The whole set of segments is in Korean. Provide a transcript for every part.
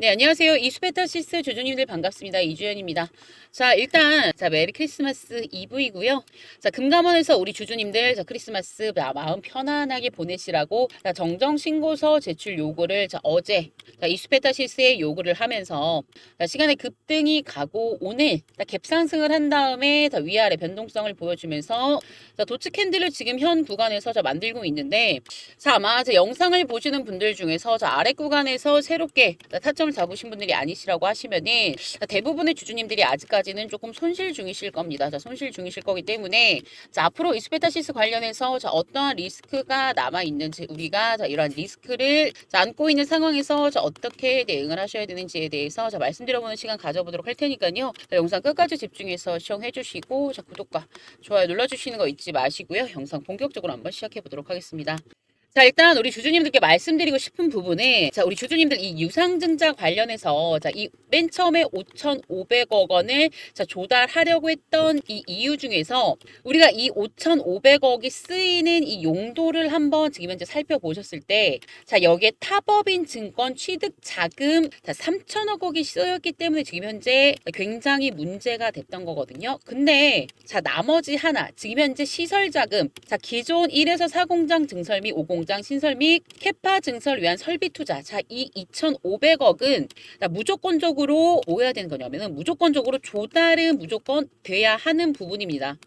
네, 안녕하세요. 이수페타시스 조조님들 반갑습니다. 이주연입니다. 자, 일단, 자, 메리 크리스마스 이브이고요 자, 금감원에서 우리 주주님들, 자, 크리스마스 마- 마음 편안하게 보내시라고, 자, 정정신고서 제출 요구를, 자, 어제, 자, 이수페타시스에 요구를 하면서, 자, 시간의 급등이 가고, 오늘, 자, 갭상승을 한 다음에, 자, 위아래 변동성을 보여주면서, 자, 도츠 캔들을 지금 현 구간에서 자, 만들고 있는데, 자, 아마 제 영상을 보시는 분들 중에서 자, 아래 구간에서 새롭게 자, 타점 을 잡으신 분들이 아니시라고 하시면은 자, 대부분의 주주님들이 아직까지는 조금 손실 중이실 겁니다. 자, 손실 중이실 거기 때문에 자, 앞으로 이스페타시스 관련해서 자, 어떠한 리스크가 남아 있는지 우리가 자, 이러한 리스크를 자, 안고 있는 상황에서 자, 어떻게 대응을 하셔야 되는지에 대해서 자, 말씀드려보는 시간 가져보도록 할 테니까요. 자, 영상 끝까지 집중해서 시청해 주시고 자, 구독과 좋아요 눌러 주시는 거 잊지 마시고요. 영상 본격적으로 한번 시작해 보도록 하겠습니다. 자, 일단 우리 주주님들께 말씀드리고 싶은 부분은 자, 우리 주주님들 이 유상증자 관련해서 자, 이 맨 처음에 5,500억 원을 자, 조달하려고 했던 이 이유 중에서 우리가 이 5,500억이 쓰이는 이 용도를 한번 지금 현재 살펴보셨을 때 자, 여기에 타법인 증권 취득 자금 자, 3천억 원이 쓰였기 때문에 지금 현재 굉장히 문제가 됐던 거거든요. 근데 자, 나머지 하나 지금 현재 시설 자금 자, 기존 1에서 4공장 증설 및 5공 장 신설 및 캐파 증설 위한 설비 투자 자, 이 2,500억은 무조건적으로 뭐 해야 되는 거냐면은 무조건적으로 조달은 무조건 돼야 하는 부분입니다.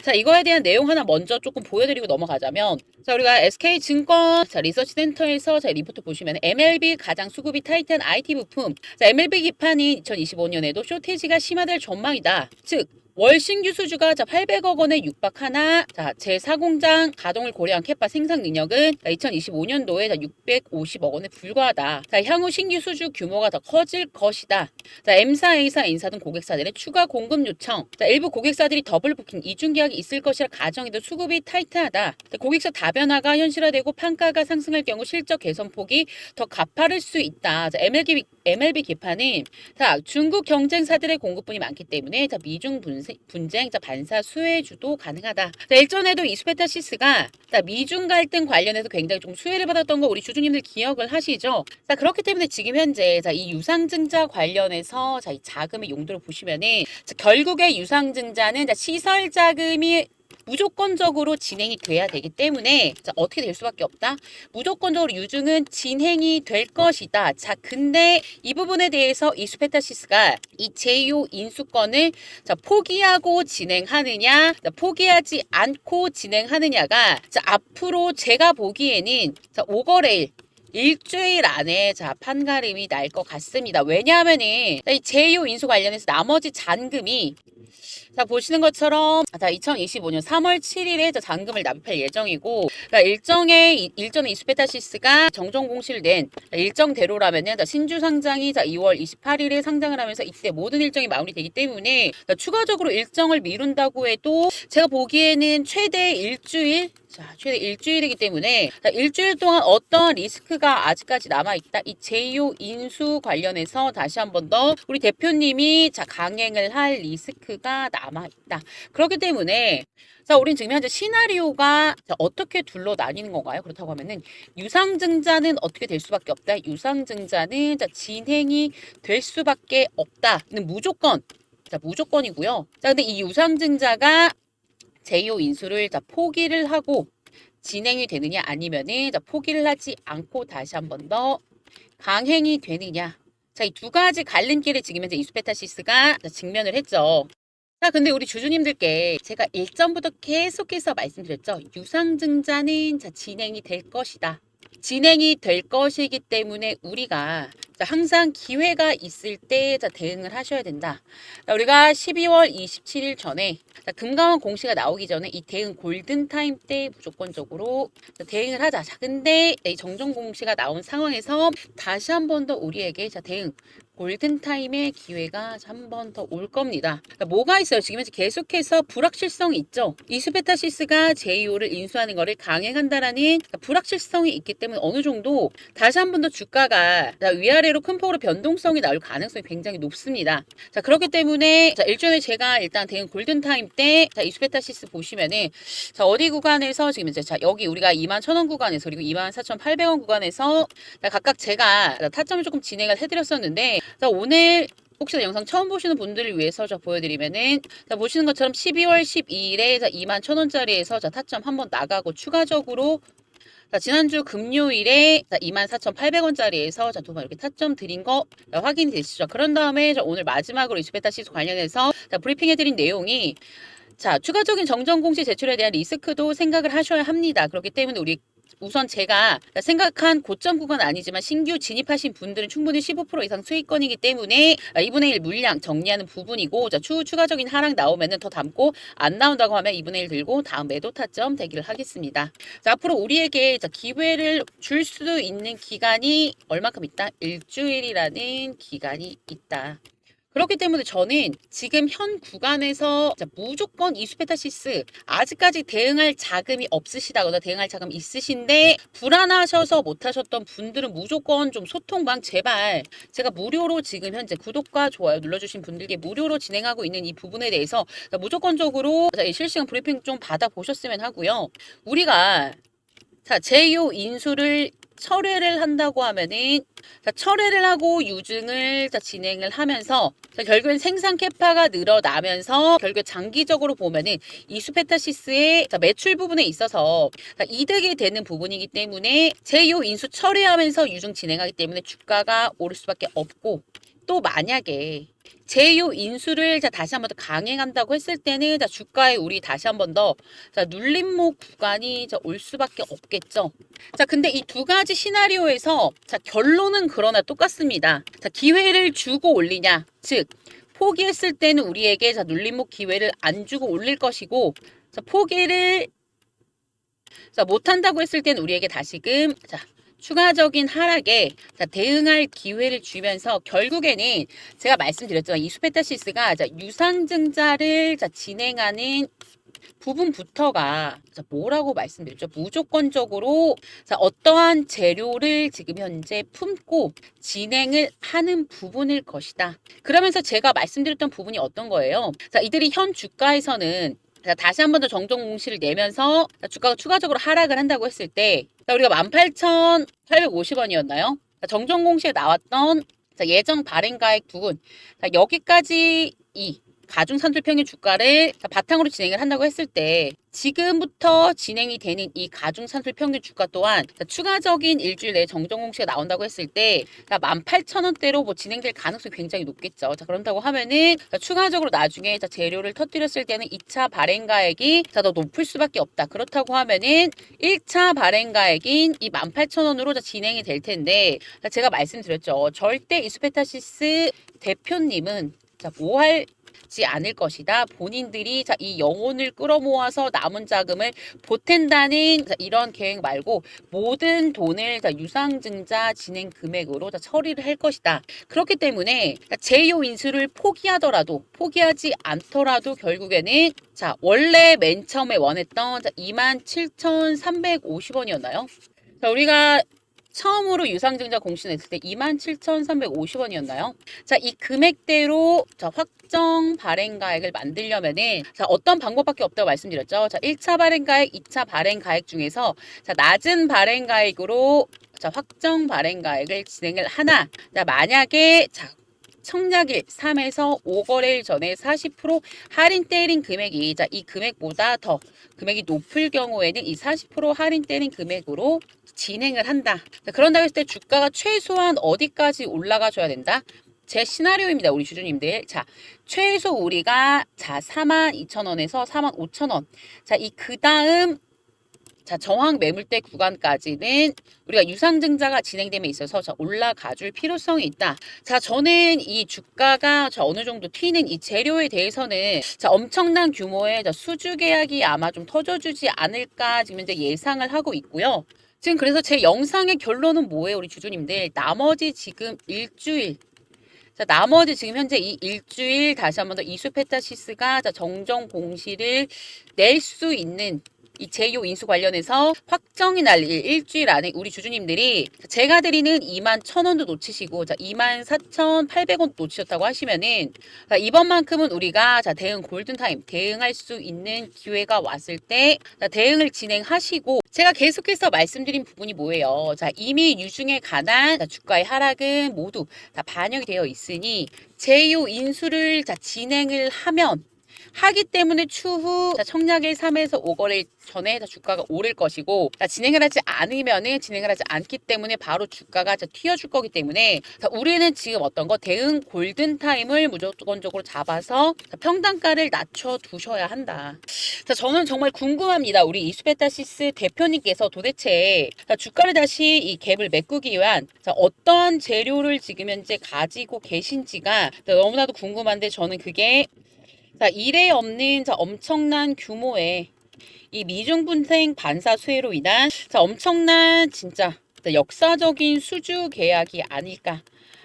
자, 이거에 대한 내용 하나 먼저 조금 보여드리고 넘어가자면, 자, 우리가 SK증권, 자, 리서치 센터에서 자, 리포트 보시면 MLB 가장 수급이 타이트한 IT 부품, 자, MLB 기판이 2025년에도 쇼테지가 심화될 전망이다. 즉, 월 신규 수주가 자 800억 원에 육박하나 자 제4공장 가동을 고려한 캐파 생산 능력은 2025년도에 자 650억 원에 불과하다. 자 향후 신규 수주 규모가 더 커질 것이다. 자 M사, A사, N사 등 고객사들의 추가 공급 요청. 자 일부 고객사들이 더블 부킹 이중 계약이 있을 것이라 가정에도 수급이 타이트하다. 자, 고객사 다변화가 현실화되고 판가가 상승할 경우 실적 개선 폭이 더 가파를 수 있다. 자 MLB MLB 기판은 자 중국 경쟁사들의 공급분이 많기 때문에 자 미중 분세, 분쟁, 자 반사 수혜주도 가능하다. 자 일전에도 이스페타시스가 자 미중 갈등 관련해서 굉장히 좀 수혜를 받았던 거 우리 주주님들 기억을 하시죠? 자 그렇기 때문에 지금 현재 자 이 유상증자 관련해서 자 이 자금의 용도를 보시면은 자, 결국에 유상증자는 자 시설 자금이 무조건적으로 진행이 돼야 되기 때문에 자 어떻게 될 수밖에 없다. 무조건적으로 유증은 진행이 될 것이다. 자 근데 이 부분에 대해서 이 스페타시스가 이 제2호 인수권을 자 포기하고 진행하느냐, 자, 포기하지 않고 진행하느냐가 자 앞으로 제가 보기에는 자 5거래일 일주일 안에 자 판가름이 날 것 같습니다. 왜냐하면은 이 제2호 인수 관련해서 나머지 잔금이 자 보시는 것처럼 자 2025년 3월 7일에 자 잔금을 납입할 예정이고 그러니까 일정의 이- 일전에 이스페타시스가 정정 공실된 일정대로라면은 자, 신주 상장이 자 2월 28일에 상장을 하면서 이때 모든 일정이 마무리되기 때문에 자, 추가적으로 일정을 미룬다고 해도 제가 보기에는 최대 일주일 자, 최대 일주일이기 때문에 자, 일주일 동안 어떤 리스크가 아직까지 남아 있다. 이 제2호 인수 관련해서 다시 한 번 더 우리 대표님이 자, 강행을 할 리스크가 남아 있다. 그렇기 때문에 자, 우린 지금 현재 시나리오가 자, 어떻게 둘러 나뉘는 건가요? 그렇다고 하면은 유상증자는 어떻게 될 수밖에 없다. 유상증자는 자, 진행이 될 수밖에 없다 는 무조건 자, 무조건이고요. 자, 근데 이 유상증자가 제2호 인수를 자, 포기를 하고 진행이 되느냐 아니면은 자, 포기를 하지 않고 다시 한 번 더 강행이 되느냐. 자, 이 두 가지 갈림길에 지금 현재 이수페타시스가 자, 직면을 했죠. 자, 근데 우리 주주님들께 제가 일전부터 계속해서 말씀드렸죠. 유상증자는 자, 진행이 될 것이다. 진행이 될 것이기 때문에 우리가 자, 항상 기회가 있을 때 자, 대응을 하셔야 된다. 자, 우리가 12월 27일 전에 자, 금감원 공시가 나오기 전에 이 대응 골든타임 때 무조건적으로 자, 대응을 하자. 자, 근데 이 정정 공시가 나온 상황에서 다시 한 번 더 우리에게 자, 대응 골든타임의 기회가 한 번 더 올 겁니다. 그러니까 뭐가 있어요? 지금 현재 계속해서 불확실성이 있죠. 이수페타시스가 제이오를 인수하는 거를 강행한다라는 그러니까 불확실성이 있기 때문에 어느 정도 다시 한 번 더 주가가 자, 위아래로 큰 폭으로 변동성이 나올 가능성이 굉장히 높습니다. 자 그렇기 때문에 자, 일전에 제가 일단 대응 골든타임 때 자, 이수페타시스 보시면은 자 어디 구간에서 지금 이제 자 여기 우리가 2만 1,000원 구간에서 그리고 2만 4,800원 구간에서 자, 각각 제가 타점을 조금 진행을 해드렸었는데 자, 오늘 혹시나 영상 처음 보시는 분들을 위해서 저 보여드리면은 자, 보시는 것처럼 12월 12일에 자, 2만 1,000원짜리에서 자, 타점 한번 나가고 추가적으로 자, 지난주 금요일에 24,800원짜리에서 자, 두 번 이렇게 타점 드린 거 자, 확인이 되시죠? 그런 다음에 자, 오늘 마지막으로 이스페타 시스 관련해서 자, 브리핑해드린 내용이 자, 추가적인 정정 공시 제출에 대한 리스크도 생각을 하셔야 합니다. 그렇기 때문에 우리 우선 제가 생각한 고점 구간 아니지만 신규 진입하신 분들은 충분히 15% 이상 수익권이기 때문에 2분의 1 물량 정리하는 부분이고 자, 추후 추가적인 하락 나오면은 더 담고 안 나온다고 하면 2분의 1 들고 다음 매도 타점 대기를 하겠습니다. 자, 앞으로 우리에게 자, 기회를 줄 수 있는 기간이 얼마큼 있다? 일주일이라는 기간이 있다. 그렇기 때문에 저는 지금 현 구간에서 자, 무조건 이수페타시스 아직까지 대응할 자금이 없으시다거나 대응할 자금이 있으신데 불안하셔서 못하셨던 분들은 무조건 좀 소통방 제발 제가 무료로 지금 현재 구독과 좋아요 눌러주신 분들께 무료로 진행하고 있는 이 부분에 대해서 자, 무조건적으로 실시간 브리핑 좀 받아보셨으면 하고요. 우리가 자, 제2호 인수를 철회를 한다고 하면은 자, 철회를 하고 유증을 자, 진행을 하면서 자, 결국엔 생산 캐파가 늘어나면서 결국 장기적으로 보면은 이 수페타시스의 자, 매출 부분에 있어서 자, 이득이 되는 부분이기 때문에 제2호 인수 철회하면서 유증 진행하기 때문에 주가가 오를 수밖에 없고 또 만약에 제2호 인수를 자, 다시 한 번 더 강행한다고 했을 때는 자, 주가에 우리 다시 한 번 더 자, 눌림목 구간이 자, 올 수밖에 없겠죠. 자, 근데 이 두 가지 시나리오에서 자, 결론은 그러나 똑같습니다. 자, 기회를 주고 올리냐. 즉, 포기했을 때는 우리에게 자, 눌림목 기회를 안 주고 올릴 것이고 자, 포기를 자, 못한다고 했을 때는 우리에게 다시금 자, 추가적인 하락에 자, 대응할 기회를 주면서 결국에는 제가 말씀드렸지만 이 수페타시스가 자, 유상증자를 자, 진행하는 부분부터가 자, 뭐라고 말씀드렸죠? 무조건적으로 자, 어떠한 재료를 지금 현재 품고 진행을 하는 부분일 것이다. 그러면서 제가 말씀드렸던 부분이 어떤 거예요? 자, 이들이 현 주가에서는 자, 다시 한 번 더 정정 공시를 내면서 자, 주가가 추가적으로 하락을 한다고 했을 때 자, 우리가 18,850원이었나요? 정정 공시에 나왔던 자, 예정 발행 가액 부분 자, 여기까지 이 가중산출 평균 주가를 자, 바탕으로 진행을 한다고 했을 때 지금부터 진행이 되는 이 가중산출 평균 주가 또한 자, 추가적인 일주일 내에 정정 공시가 나온다고 했을 때 18,000원대로 뭐 진행될 가능성이 굉장히 높겠죠. 자, 그런다고 하면은 자, 추가적으로 나중에 자, 재료를 터뜨렸을 때는 2차 발행가액이 자, 더 높을 수밖에 없다. 그렇다고 하면은 1차 발행가액인 이 18,000원으로 자, 진행이 될 텐데 자, 제가 말씀드렸죠. 절대 이스페타시스 대표님은 자, 뭐할 지 않을 것이다. 본인들이 자, 이 영혼을 끌어모아서 남은 자금을 보탠다는 자, 이런 계획 말고 모든 돈을 자, 유상증자 진행 금액으로 자, 처리를 할 것이다. 그렇기 때문에 제2호 인수를 포기하더라도 포기하지 않더라도 결국에는 자, 원래 맨 처음에 원했던 자, 27,350원이었나요? 자, 우리가 처음으로 유상증자 공시냈을 때 27,350원이었나요? 자, 이 금액대로 자, 확정 발행가액을 만들려면은 자, 어떤 방법밖에 없다고 말씀드렸죠. 자, 1차 발행가액, 2차 발행가액 중에서 자, 낮은 발행가액으로 자, 확정 발행가액을 진행을 하나. 자, 만약에 자, 청약일 3에서 5거래일 전에 40% 할인 때린 금액이 자, 이 금액보다 더 금액이 높을 경우에는 이 40% 할인 때린 금액으로 진행을 한다. 자, 그런다고 했을 때 주가가 최소한 어디까지 올라가 줘야 된다? 제 시나리오입니다. 우리 주주님들. 자, 최소 우리가 자, 42,000원에서 45,000원. 자, 이 그 다음 자, 정황 매물대 구간까지는 우리가 유상증자가 진행됨에 있어서 자, 올라가 줄 필요성이 있다. 자, 저는 이 주가가 자, 어느 정도 튀는 이 재료에 대해서는 자, 엄청난 규모의 자, 수주 계약이 아마 좀 터져주지 않을까 지금 이제 예상을 하고 있고요. 지금 그래서 제 영상의 결론은 뭐예요, 우리 주주님들? 나머지 지금 일주일 자, 나머지 지금 현재 이 일주일 다시 한번 더 이수페타시스가 자, 정정 공시를 낼 수 있는 이 제2호 인수 관련해서 확정이 날 일, 일주일 안에 우리 주주님들이 제가 드리는 2만 1,000원도 놓치시고 자 2만 4,800원 놓치셨다고 하시면은 자, 이번만큼은 우리가 자 대응 골든타임 대응할 수 있는 기회가 왔을 때 자, 대응을 진행하시고 제가 계속해서 말씀드린 부분이 뭐예요? 자 이미 유중에 관한 자, 주가의 하락은 모두 다 반영이 되어 있으니 제2호 인수를 자 진행을 하면 하기 때문에 추후 자, 청약일 3에서 5거래일 전에 자, 주가가 오를 것이고 자, 진행을 하지 않으면은 진행을 하지 않기 때문에 바로 주가가 자, 튀어줄 거기 때문에 자, 우리는 지금 어떤 거 대응 골든 타임을 무조건적으로 잡아서 자, 평단가를 낮춰 두셔야 한다. 자, 저는 정말 궁금합니다. 우리 이수페타시스 대표님께서 도대체 자, 주가를 다시 이 갭을 메꾸기 위한 자, 어떠한 재료를 지금 현재 가지고 계신지가 자, 너무나도 궁금한데 저는 그게 자, 이래 없는 자, 엄청난 규모의 이 미중 분쟁 반사 수혜로 인한 자, 엄청난 진짜 자, 역사적인 수주 계약이 아닐까.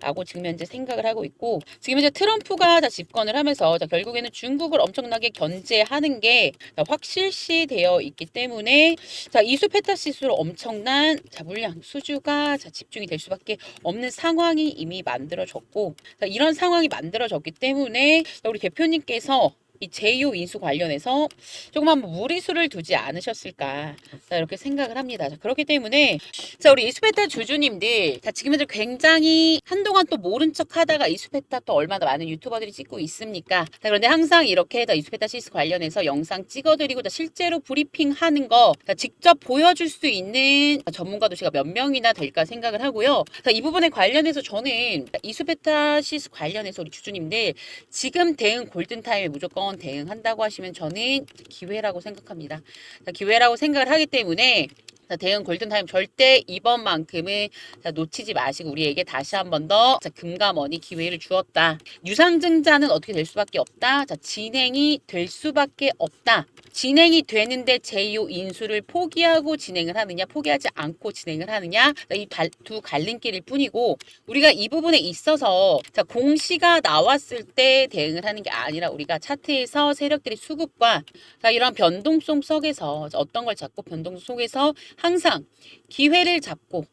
라고 지금 현재 생각을 하고 있고 지금 현재 트럼프가 자 집권을 하면서 자 결국에는 중국을 엄청나게 견제하는 게 자, 확실시 되어 있기 때문에 자 이수 페타시스로 엄청난 자 물량 수주가 자 집중이 될 수밖에 없는 상황이 이미 만들어졌고 자, 이런 상황이 만들어졌기 때문에 자, 우리 대표님께서 이 제2호 인수 관련해서 조금 한번 무리수를 두지 않으셨을까 자, 이렇게 생각을 합니다. 자, 그렇기 때문에 자 우리 이수페타 주주님들 자 지금 현재 굉장히 한동안 또 모른 척 하다가 이수페타 또 얼마나 많은 유튜버들이 찍고 있습니까? 자, 그런데 항상 이렇게 자, 이수페타 시스 관련해서 영상 찍어드리고 자, 실제로 브리핑하는 거 자, 직접 보여줄 수 있는 전문가도 제가 몇 명이나 될까 생각을 하고요. 자, 이 부분에 관련해서 저는 자, 이수페타 시스 관련해서 우리 주주님들 지금 대응 골든타임에 무조건 대응한다고 하시면 저는 기회라고 생각합니다. 자, 기회라고 생각을 하기 때문에 자, 대응 골든타임 절대 이번만큼은 자, 놓치지 마시고 우리에게 다시 한 번 더 금감원이 기회를 주었다. 유상증자는 어떻게 될 수밖에 없다. 자, 진행이 될 수밖에 없다. 진행이 되는데 제2호 인수를 포기하고 진행을 하느냐, 포기하지 않고 진행을 하느냐, 이 두 갈림길일 뿐이고 우리가 이 부분에 있어서 자, 공시가 나왔을 때 대응을 하는 게 아니라 우리가 차트에서 세력들의 수급과 자, 이런 변동성 속에서 자, 어떤 걸 잡고 변동성 속에서 항상 기회를 잡고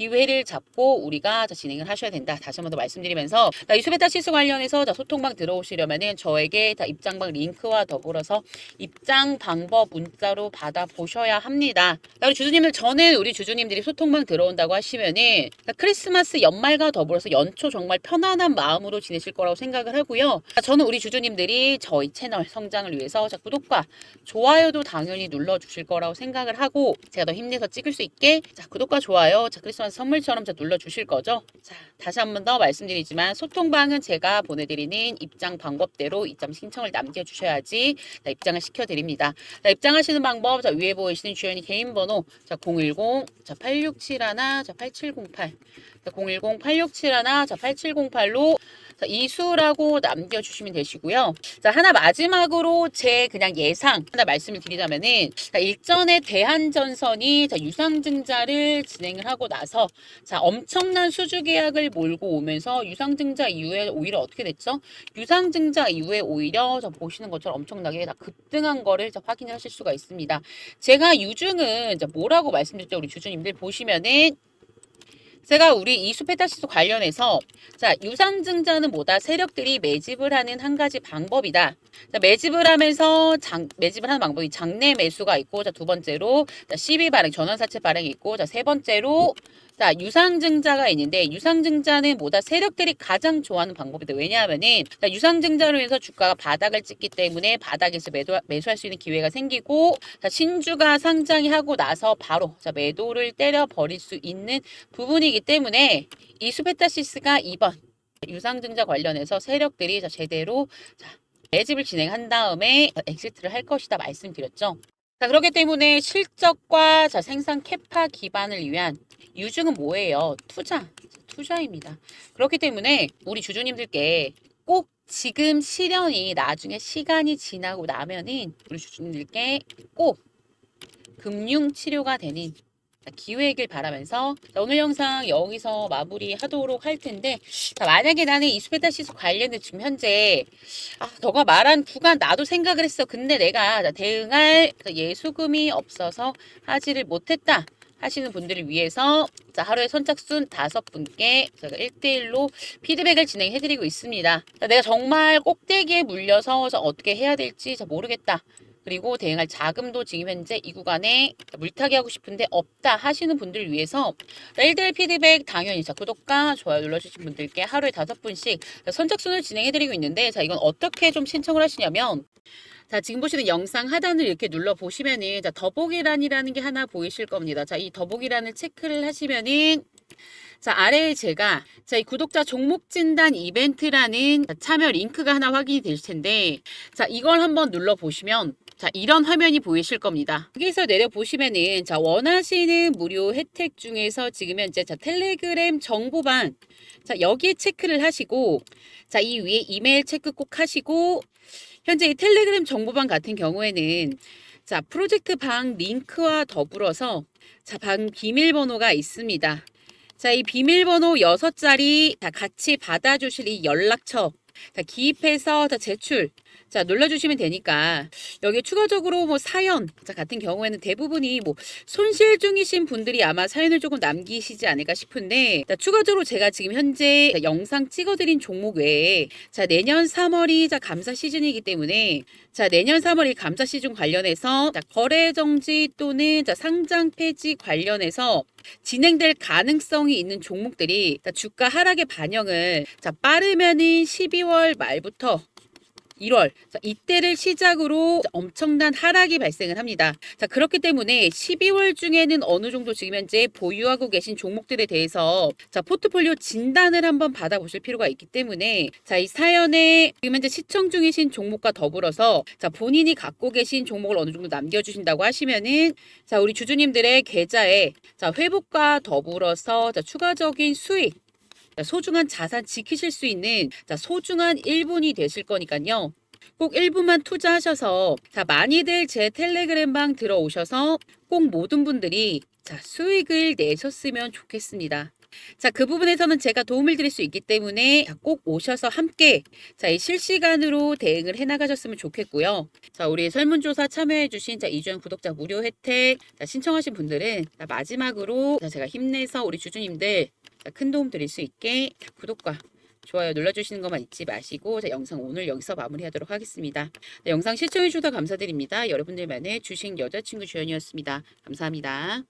기회를 잡고 우리가 자, 진행을 하셔야 된다. 다시 한 번 더 말씀드리면서 자, 이수베타 시스 관련해서 자, 소통방 들어오시려면은 저에게 다 입장방 링크와 더불어서 입장 방법 문자로 받아 보셔야 합니다. 자, 우리 주주님들 저는 우리 주주님들이 소통방 들어온다고 하시면은 자, 크리스마스 연말과 더불어서 연초 정말 편안한 마음으로 지내실 거라고 생각을 하고요. 자, 저는 우리 주주님들이 저희 채널 성장을 위해서 자, 구독과 좋아요도 당연히 눌러 주실 거라고 생각을 하고 제가 더 힘내서 찍을 수 있게 자, 구독과 좋아요 자, 크리스마스 선물처럼 자, 눌러 주실 거죠. 자, 다시 한 번 더 말씀드리지만 소통방은 제가 보내드리는 입장 방법대로 입장 신청을 남겨주셔야지 자, 입장을 시켜드립니다. 자, 입장하시는 방법 자, 위에 보이시는 주연이 개인 번호 자, 010 자, 8671 자, 8708 자, 010 8671 자, 8708로 자, 이수라고 남겨주시면 되시고요. 자, 하나 마지막으로 제 그냥 예상 하나 말씀을 드리자면은 자, 일전에 대한전선이 자, 유상증자를 진행을 하고 나서 자, 엄청난 수주 계약을 몰고 오면서 유상증자 이후에 오히려 어떻게 됐죠? 유상증자 이후에 오히려 자, 보시는 것처럼 엄청나게 다 급등한 거를 자, 확인하실 수가 있습니다. 제가 유중은 자, 뭐라고 말씀드렸죠? 우리 주주님들 보시면은 제가 우리 이 수페타시스 관련해서 자 유상증자는 뭐다 세력들이 매집을 하는 한 가지 방법이다. 자, 매집을 하면서 장, 매집을 하는 방법이 장내 매수가 있고 자두 번째로 자 시비 발행 전환사채 발행이 있고 자세 번째로 자 유상증자가 있는데 유상증자는 뭐다 세력들이 가장 좋아하는 방법이다. 왜냐하면은 자, 유상증자로 해서 주가가 바닥을 찍기 때문에 바닥에서 매도 매수할 수 있는 기회가 생기고 자, 신주가 상장이 하고 나서 바로 자 매도를 때려 버릴 수 있는 부분이기 때문에 이 수페타시스가 이번 유상증자 관련해서 세력들이 자, 제대로 자, 매집을 진행한 다음에 엑시트를 할 것이다 말씀드렸죠. 자, 그렇기 때문에 실적과 자, 생산 캐파 기반을 위한 유증은 뭐예요? 투자. 투자입니다. 그렇기 때문에 우리 주주님들께 꼭 지금 실현이 나중에 시간이 지나고 나면은 우리 주주님들께 꼭 금융 치료가 되는 자, 기회이길 바라면서 자, 오늘 영상 여기서 마무리하도록 할 텐데 자, 만약에 나는 이 수베다시스 관련된 지금 현재 아, 너가 말한 구간 나도 생각을 했어. 근데 내가 자, 대응할 그 예수금이 없어서 하지를 못했다. 하시는 분들을 위해서 자, 하루에 선착순 다섯 분께 제가 1대1로 피드백을 진행해드리고 있습니다. 자, 내가 정말 꼭대기에 물려서 자, 어떻게 해야 될지 자, 모르겠다. 그리고 대응할 자금도 지금 현재 이 구간에 물타기 하고 싶은데 없다 하시는 분들을 위해서 1대1 피드백 당연히 자 구독과 좋아요 눌러주신 분들께 하루에 다섯 분씩 자, 선착순을 진행해드리고 있는데 자 이건 어떻게 좀 신청을 하시냐면 자, 지금 보시는 영상 하단을 이렇게 눌러 보시면은 자, 더보기란이라는 게 하나 보이실 겁니다. 자, 이 더보기란을 체크를 하시면은 자, 아래에 제가 자, 이 구독자 종목 진단 이벤트라는 자, 참여 링크가 하나 확인이 될 텐데 자, 이걸 한번 눌러 보시면 자, 이런 화면이 보이실 겁니다. 여기서 내려 보시면은 자, 원하시는 무료 혜택 중에서 지금 현재 자, 텔레그램 정보방 자, 여기에 체크를 하시고 자, 이 위에 이메일 체크 꼭 하시고 현재 이 텔레그램 정보방 같은 경우에는 자, 프로젝트 방 링크와 더불어서 자, 방 비밀번호가 있습니다. 자, 이 비밀번호 여섯 자리 다 같이 받아주실 이 연락처 자, 기입해서 자, 제출 자, 눌러주시면 되니까. 여기 추가적으로 뭐 사연 자, 같은 경우에는 대부분이 뭐 손실 중이신 분들이 아마 사연을 조금 남기시지 않을까 싶은데 자, 추가적으로 제가 지금 현재 자, 영상 찍어드린 종목 외에 자, 내년 3월이 자, 감사 시즌이기 때문에 자, 내년 3월 이 감사 시즌 관련해서 자, 거래 정지 또는 자, 상장 폐지 관련해서 진행될 가능성이 있는 종목들이 자, 주가 하락의 반영을 자, 빠르면은 12월 말부터 1월 자, 이때를 시작으로 엄청난 하락이 발생을 합니다. 자 그렇기 때문에 12월 중에는 어느 정도 지금 현재 보유하고 계신 종목들에 대해서 자 포트폴리오 진단을 한번 받아보실 필요가 있기 때문에 자 이 사연에 지금 현재 시청 중이신 종목과 더불어서 자 본인이 갖고 계신 종목을 어느 정도 남겨주신다고 하시면은 자 우리 주주님들의 계좌에 자 회복과 더불어서 자 추가적인 수익 자, 소중한 자산 지키실 수 있는 자, 소중한 1분이 되실 거니까요. 꼭 1분만 투자하셔서 자, 많이들 제 텔레그램 방 들어오셔서 꼭 모든 분들이 자, 수익을 내셨으면 좋겠습니다. 자, 그 부분에서는 제가 도움을 드릴 수 있기 때문에 자, 꼭 오셔서 함께 자, 이 실시간으로 대응을 해 나가셨으면 좋겠고요. 자, 우리 설문조사 참여해 주신 자, 이주연 구독자 무료 혜택 자, 신청하신 분들은 자, 마지막으로 자, 제가 힘내서 우리 주주님들 자, 큰 도움 드릴 수 있게 자, 구독과 좋아요 눌러주시는 것만 잊지 마시고 자, 영상 오늘 여기서 마무리하도록 하겠습니다. 네, 영상 시청해 주셔서 감사드립니다. 여러분들만의 주식 여자친구 주연이었습니다. 감사합니다.